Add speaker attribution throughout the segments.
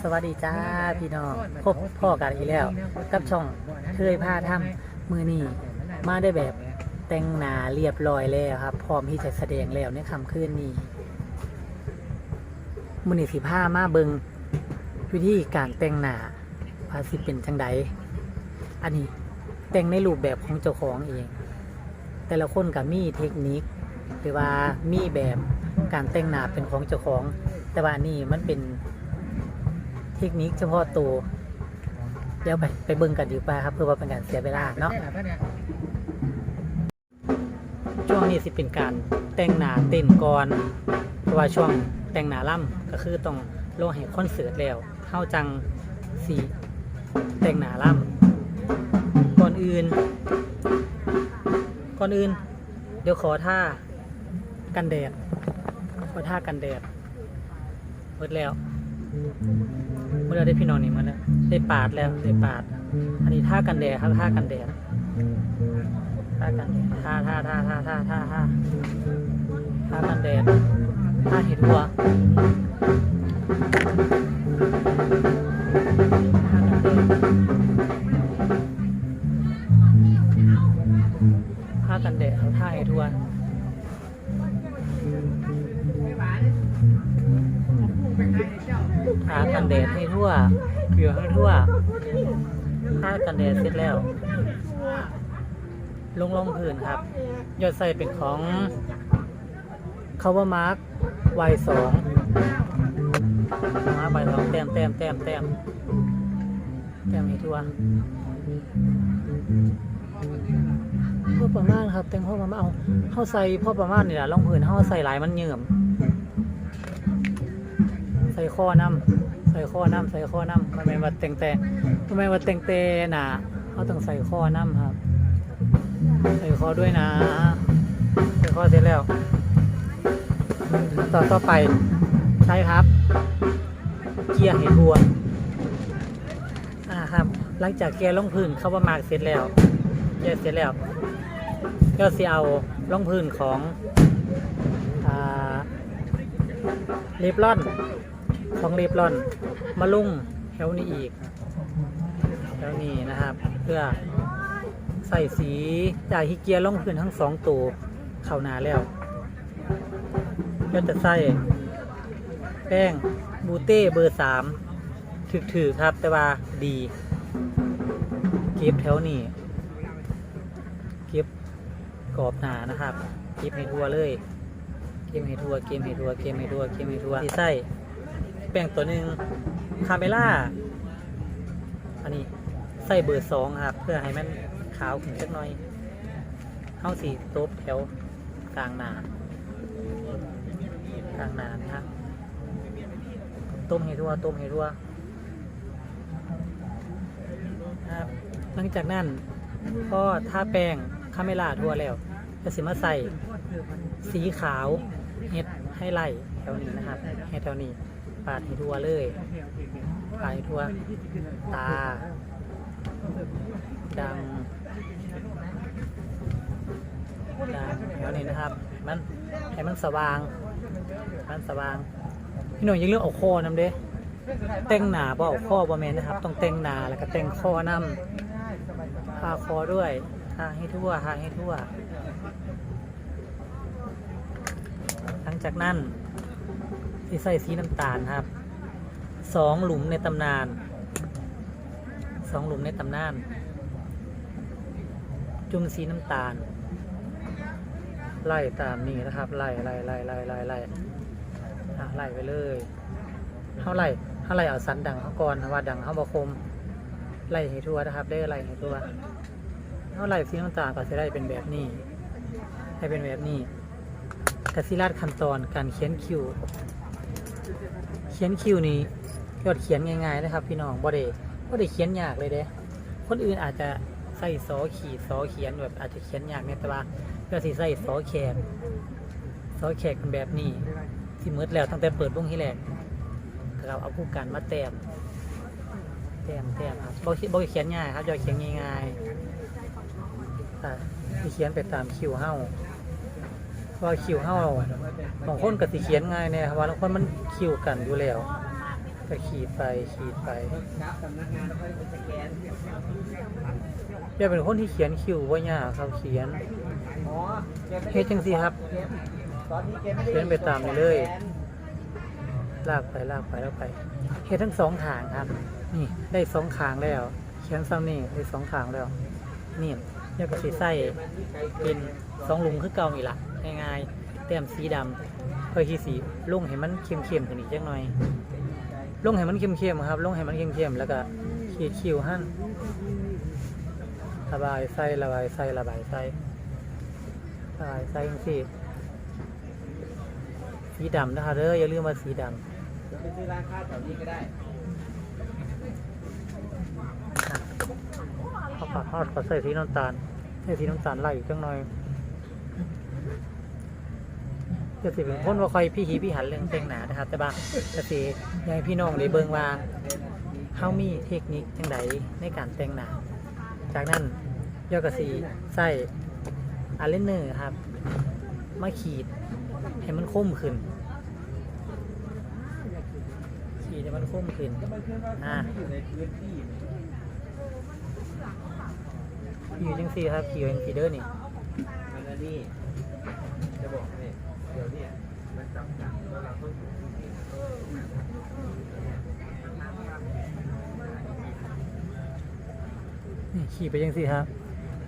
Speaker 1: สวัสดีจ้าพี่น้องพบพ่อกันอีกแล้ว กับช่องเคยพาทำมือนี่มาได้แบบแต่งหนาเรียบร้อยแล้วครับ พร้อมที่จะแสดงแล้วในคำคืนนี้มือนี่สิผ้ามาเบิงวิธีการแต่งหนาภาสิเป็นจังใดอันนี้แต่งในรูปแบบของเจ้าของเอง แต่ละคนกับมีเทคนิคหรือว่ามีแบบการแต่งหน้าเป็นของเจ้าของ แต่ว่านี่มันเป็นเท คนิคเฉพาะตัวเดี๋ยวไปไปเบิ่งกันดีกว่าครับเพื่อว่าเป็นการเสียเวลาเนาะช่วงนี้สิเป็นการแต่งหน้าเต้นก่อนเพราะว่าช่วงแต่งหน้าล่ำก็คือต้องรอให้คอนเสิร์ตแล้วเท่าจังสีแต่งหน้าล่ำก่อนอื่น ก่อนอื่น เดี๋ยวขอท่ากันแดดขอท่ากันแดดหมดแล้ว เมื่อได้พี่น้องนี่มาแล้วได้ปาดแล้วได้ปาด อันนี้ท่ากันแดดครับท่ากันแดดท่ากันแดดท่าท่าท่าท่าท่าท่าท่าท่ากันแดดท่าเห็ดวัวท่ากันแดดท่ากันแดดท่าเห็ดวัว ทากันแดดให้ทั่วเกลือให้ทั่วทากันแดดเสร็จแล้ว ลงลงพื้นครับ ยอดใส่เป็นของ cover mark y สองมาใบสองแต้มแต้มแต้มแต้มแต้มให้ทั่วพอประมาณครับแต่งพอประมาณเอาเข้าใส่พอประมาณนี่แหละลงพื้นเข้าใส่หลายมันเหยื่อม ส่ข้อน้ำใส่ข้อน้ำใส่ข้อน้ำมันไมว่าแต่งแต่มันไมว่าแต่งแต่หนาเขาต้องใส่ข้อน้ำครับ ใส่ข้อด้วยนะใส่ข้อเสร็จแล้วต่อต่อไปใช่ครับ เกียร์ให้ทัวอ่าครับ หลังจากเกียร์ลงพื้นเข้าว่ามากเสร็จแล้วเกียร์เสร็จแล้วก็สิเอาลงพื้นของอ่าลิปลอน ของเรียบร้อน มาลุ่งแถวนี้อีกแถวนี้นะครับ เพื่อใส่สีจ่ายฮิเกียร์ลงพื้นทั้งสองตัวเข้านาแล้วก็จะใส่แป้งบูเต้เบอร์สามถือครับ แต่ว่าดีเก็บแถวนี้เก็บกรอบหนานะครับเก็บให้ทั่วเลยเกมให้ทั่วเกมให้ทั่วเกมให้ทั่วเกมให้ทั่วที่ใส่ แป้งตัวหนึ่งคาเมล่า อันนี้ใส่เบอร์สองครับ เพื่อให้มันขาวขึ้นสักหน่อยเข้าสีโต๊บแถวกลางหนากลางหนานะครับต้มให้ทั่วต้มให้ทั่วครับหลังจากนั้นก็ทาแป้งคาเมล่าทั่วแล้วก็สิมาใส่สีขาวเฮ็ดให้ไล่แถวนี้นะครับให้แถวนี้ ปาดให้ทั่วเลยปาดให้ทั่ว ตาดังดังแถวนี้นะครับ มันให้มันสว่าง มันสว่าง พี่หนุ่ยยังเรื่องเอาคอนำเด้แต่งหนาบ่เอาข้อบ่แมนนะครับ ต้องแต่งหนาแล้วก็แต่งคอนำทาคอด้วยทาให้ทั่วทาให้ทั่ว หลังจากนั้น ที่ใส่สีน้ำตาลครับสองหลุมในตำนานสองหลุมในตำนาน จุ่มสีน้ำตาล ไล่ตามนี้นะครับ ไล่ไล่ไล่ไล่ไล่ไล่ไล่ไปเลยเท่าไล่เท่าไล่เอาสันดังเขาก่อนว่าดังเขาบอคมไล่ให้ทั่วนะครับได้ไล่ให้ทั่วเท่าไล่สีน้ำตาลก็จะได้เป็นแบบนี้ให้เป็นแบบนี้กสิราชขั้นตอนการเขียนคิว เขียนคิวนี้ยอดเขียนง่ายๆนะครับ พี่น้องบ่ได้บ่ได้เขียนยากเลยเด้คนอื่นอาจจะใส่ซอขีดซอเขียนแบบอาจจะเขียนยากเนี่ยแต่ว่าก็สิใส่ซอแขกซอแขกเป็นแบบนี้ที่มืดแล้วตั้งแต่เปิดวงที่แรกก็เอาผู้การมาแต้มแต้มแต้มครับบ่คิดบ่ได้เขียนง่ายครับยอดเขียนง่ายๆอ่เขียนไปตามคิวเฮา ว่าคิวเฮาบางคนก็สิเขียนง่ายเนี่ยครับว่าบางคนมันคิวกันอยู่แล้วก็ขีดไปขีดไป
Speaker 2: ครับสำนักงานแล้วก็สแกน
Speaker 1: เดี๋ยเป็นคนที่เขียนคิวว่ายากครับเขียนเฮ็ดจังสิครับเขียนไปตามนี้เลย ลากไปลากไปแลากไปเฮ็ดทั้งสองทางครับ นี่ได้สองขางแล้ว เขียนซ้ำนี่ได้สองขางแล้วนี่ เดี๋ยวก็สิใส่เป็นสองลุมคือเก่าอีกละง่ายๆแต้มสีดำเพื่อที่สีลงให้มันเข้มๆขึ้นอีกจักหน่อยลงให้มันเข้มๆครับลงให้มันเข้มๆแล้วก็ขีดคิวหั่นระบายใส่ระบายใส่ระบายใส่ระบายใส่จังซี่สีดำนะครับเด้ออย่าลืมว่าสีดำ
Speaker 2: เดี๋ยวไปซื้อร้านค้าแถวนี้ก็ได้
Speaker 1: ขาวผัดทอดก็ใส่สีน้ำตาลใส่สีน้ำตาลไล่อีกจังหน่อยก็สิเป็นคนว่าคอยพี่ฮีพี่หันเรื่องแต่งหนานะครับ แต่บ้างก็สิยากให้พี่น้องได้เบิ่งว่าเฮามีเทคนิคจังไดในการแต่งหนาจากนั้นยอกระสีใส่อาเลนเนอร์ครับ มาขีดให้มันคมขึ้น ขีดให้มันคมขึ้น
Speaker 2: ก็มันขึ้น
Speaker 1: อ่า
Speaker 2: ไม่อยู่ในพื้นที่
Speaker 1: ขีดจังสี่ครับขีดเป็นขีดเดอร์นี่
Speaker 2: มันอันนี้จะบอกให้เดี๋ยวเนี่ยมันจับกันว่าเราต้องอยู่ที่นี่
Speaker 1: นี่ขีดไปจังสี่ครับ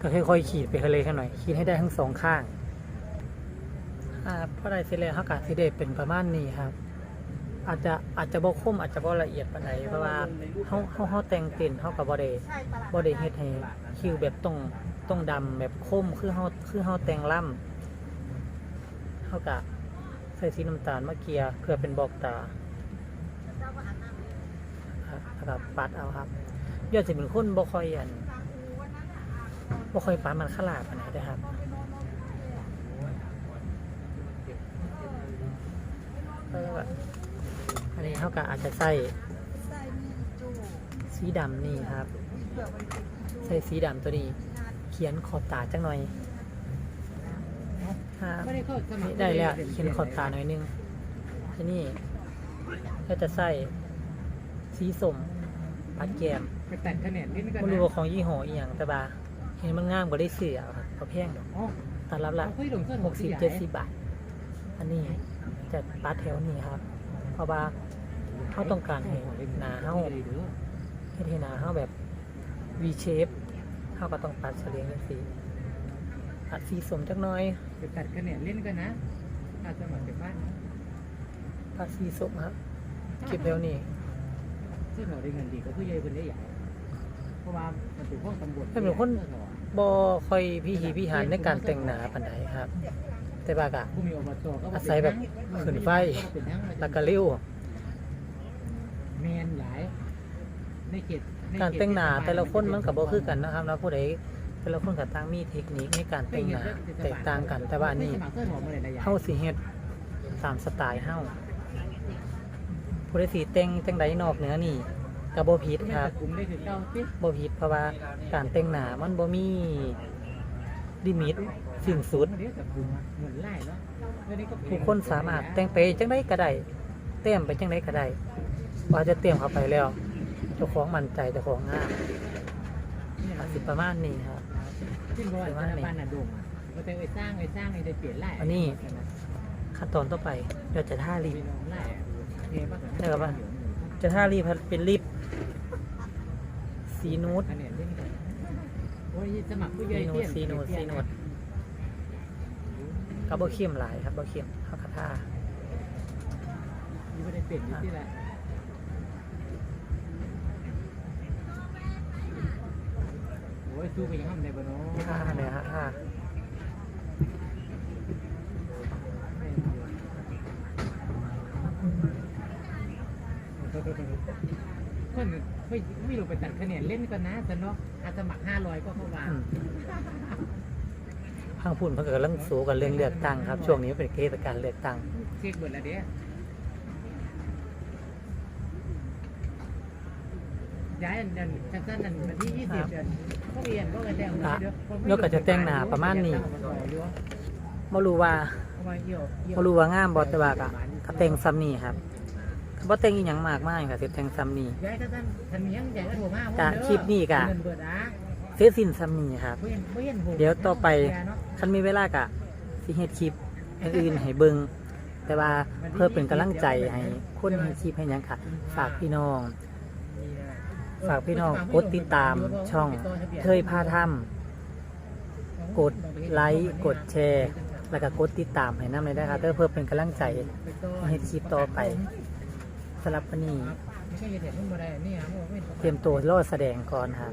Speaker 1: ก็ค่อยๆขีดไปทะเลกันหน่อยขีดให้ได้ทั้งสองข้างอ่าพอได้เสร็จแล้วเขากะสิเดเป็นประมาณนี้ครับ อาจจะอาจจะบ่คมอาจจะบ่ละเอียดปานใดเพราะว่าเฮาเฮาเฮาแต่งเป็นเฮากับบ่ได้บ่ได้เฮ็ดให้คิวแบบตรงตรงดำแบบคมคือเฮาคือเฮาแต่งล่ำเฮากะใส่สีน้ำตาลมาเกลียเพื่อเป็นบอกตาครับปัดเอาครับยอดสิเป็นคนบ่ค่อยอันบ่ค่อยปัดมันขลาดปานใดเด้อครับก็อั นี้เขาก็อาจจะใส่สีดำนี่ครับ ใส่สีดำตัวนี้ เขียนขอบตาจังหน่อยครับ
Speaker 2: ได้เข้าสมัค
Speaker 1: นี่ได้แล้วเขียนขอบตาหน่อยนึงทีนี้ก็จะใส่สีส้มปัดแกม
Speaker 2: ไปตัดคะแนนนิดนึงกัน
Speaker 1: ไม่รู้ว่าของยี่ห้ออีหยังแต่บาเห็นมันงามกว่าได้เสือครับก็แพงดอกตัดรับละ
Speaker 2: หลงเส้น
Speaker 1: หกสิบเจ็ดสิบบาท อันนี้จะปัดแถวนี้ครับ เพราะว่า เขาต้องการให้หนาเขาเฮ็ดให้หนาเขาแบบ V shape เขาก็ต้องปัดเฉลียงจังสีปัดสีสมจักหน้อย
Speaker 2: ไปตัดคะแนนเล่นกันนะอาสมัครเป็นบ้าน
Speaker 1: ปัดสีสมครับคลิปแล้วนี้
Speaker 2: ซึ่งเราได้เงินดีก็คือใหญ่คนได้ใหญ่เพราะว่ามันเป็นพวกตำรวจ
Speaker 1: บ่ค่อยพี่ฮีพี่หานในการแต่งหนาปานใดครับ แต่ว่ากะ
Speaker 2: ผู้มีอบตก็
Speaker 1: อาศัยแบบขืนไฟแล้วก็เร็ว
Speaker 2: แมนหลาย ในเขตในเขต
Speaker 1: การแต่งหนาแต่ละคนมันก็บ่คือกันนะครับนะผู้ใดแต่ละคนก็ต่างมีเทคนิคในการแต่งหนาแตกต่างกันแต่ว่าอันนี้
Speaker 2: ไม่สมัครเสื้อหอมอะไรนะยาย
Speaker 1: เฮาสิเฮ็ดตามสไตล์เฮาผู้ใดสิแต่งจังใดนอกเหนือนี่ก็บ่ผิด
Speaker 2: ไม่
Speaker 1: ครับ
Speaker 2: แต่กลุ่มได้คือเก้าสิ
Speaker 1: บ่ผิดเพราะว่าการแต่งหน้ามันบ่มีลิมิตสิ้นสุด
Speaker 2: เดี๋ยวแต่กลุ่มอะเหมือนไล่เนาะแล้วนี่ก็
Speaker 1: ทุกคนสามารถแต่งไปจังไดก็ได้เต้มไปจังไดก็ได้ว่าจะเต้มเข้าไปแล้ว เจ้าของมั่นใจเจ้าของงามอาจสิประมาณนี้ครับ
Speaker 2: ขึ้นบนบ้านบ้านนาดงอะเราจะไปสร้างไปสร้างไปเปลี่ยนไล่
Speaker 1: อันนี้ ขั้นตอนต่อไปเดี๋ยวจะท่ารี
Speaker 2: ไป
Speaker 1: บ
Speaker 2: ลองไล่อะเทปะ
Speaker 1: ได้ครับป่ะ จะท่ารีบเป็นรีบสีนูด
Speaker 2: คะแนนเล่นกันโอ้ยสมัครผู้ใหญ่
Speaker 1: สีนู
Speaker 2: เตี้
Speaker 1: ด
Speaker 2: ยน
Speaker 1: สีนูดสีนูดก็บ่เข้มหลายครับบ่เข้มเฮาก็ท่า
Speaker 2: อยู่ไม่ได้เปลี่ยนอยู่ที่ละโอ้ยสู้ไปยังห้องในบ้านเนาะ
Speaker 1: ท่าเนี่ยฮะท่า
Speaker 2: คนไม่ไม่รู้ไปตัดคะแนนเล่นกันนะแต่เนาะอาสมัครห้าร้อยก็เข้ามา
Speaker 1: อืมพังพุ่นเพิ่นก็กำลังสู้กันเรื่องเลือกตั้งครับ ช่วงนี้เป็นเทศกาลเลือกตั้ง
Speaker 2: เช็คเบิดแล้วเด้ย้ายอันนั้นสั้นนั่นวันที่ยี่สิบเดือน นกก็
Speaker 1: จะแต่งหน้าประมาณนี้บ่รู้ว่าบ่รู้ว่างามบ่แต่ว่าก็ก็แต่งซ้ำนี่ครับบ่แต่งอีหยังมากมายค่ะเสร็จแต่งซ้ำนี่
Speaker 3: ย้ายท่านท่านท่านมียังใหญ่ก็โทรมา
Speaker 1: จ้ะคลิปนี้กะ
Speaker 3: เงินเบิดอะ
Speaker 1: เสร็จสิ้นซ้ำนี่ครับ
Speaker 3: เดี๋
Speaker 1: ยวต่อไปคันมีเวลากะสิเฮ็ดคลิปอื่นๆให้เบิ่งแต่ว่าเพื่อเป็นกำลังใจให้คนให้คลิปให้หยังค่ะฝากพี่น้อง ฝากพี่น้องกดติดตามช่องเคยพาทำกดไลค์กดแชร์ แล้วก็กดติดตามให้นำเลยนะครับเพื่อเพื่อเป็นกำลังใจให้เฮ็ดคลิปต่อไปสำหรับวันนี้
Speaker 3: ไม่ใช่เหตุผลมันบ่ได้นี่ครับผมไม่
Speaker 1: เตรียมตัวรอแสดงก่อนครับ